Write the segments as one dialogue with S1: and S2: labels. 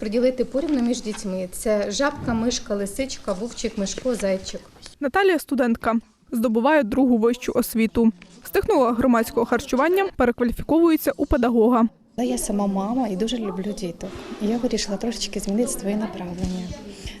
S1: розподілити порівну між дітьми. Це жабка, мишка, лисичка, вовчик, мишко, зайчик.
S2: Наталія студентка. Здобуває другу вищу освіту. З технолога громадського харчування перекваліфіковується у педагога.
S3: Я сама мама і дуже люблю діток. Я вирішила трошечки змінити своє направлення.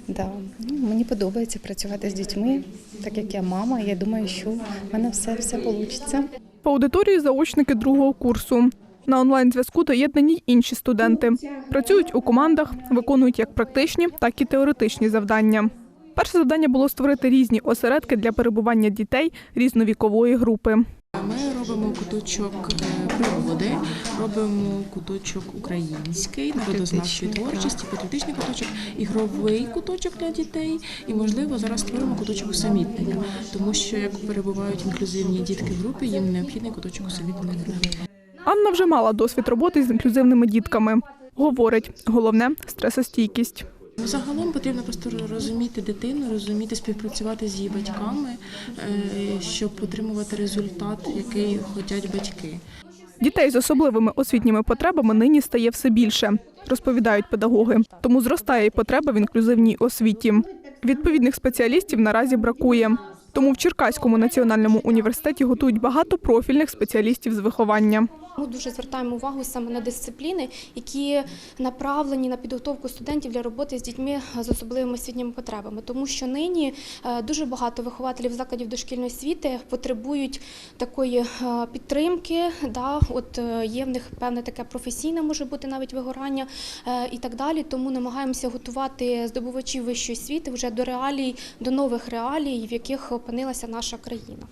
S3: Да. Ну, Мені подобається працювати з дітьми, так як я мама, я думаю, що в мене все, все вийде.
S2: По аудиторії заочники другого курсу. На онлайн-зв'язку доєднані й інші студенти. Працюють у командах, виконують як практичні, так і теоретичні завдання. Перше завдання було створити різні осередки для перебування дітей різновікової групи.
S4: Ми робимо куточок е, природи, робимо куточок український, народознавчої творчості, патріотичний куточок, ігровий куточок для дітей. І, можливо, зараз створимо куточок усамітнення, тому що як перебувають інклюзивні дітки в групі, їм необхідний куточок усамітненої групи.
S2: Анна вже мала досвід роботи з інклюзивними дітками. Говорить, головне стресостійкість.
S4: Загалом потрібно просто розуміти дитину, розуміти, співпрацювати з її батьками, е, щоб отримувати результат, який хочуть батьки.
S2: Дітей з особливими освітніми потребами нині стає все більше, розповідають педагоги. Тому зростає і потреба в інклюзивній освіті. Відповідних спеціалістів наразі бракує. Тому в Черкаському національному університеті готують багато профільних спеціалістів з виховання.
S5: Ми дуже звертаємо увагу саме на дисципліни, які направлені на підготовку студентів для роботи з дітьми з особливими освітніми потребами, тому що нині е, дуже багато вихователів закладів дошкільної освіти потребують такої е, підтримки. Да, от е, є в них певне таке професійне може бути навіть вигорання і так далі. Тому намагаємося готувати здобувачів вищої освіти вже до реалій, до нових реалій, в яких опинилася наша країна.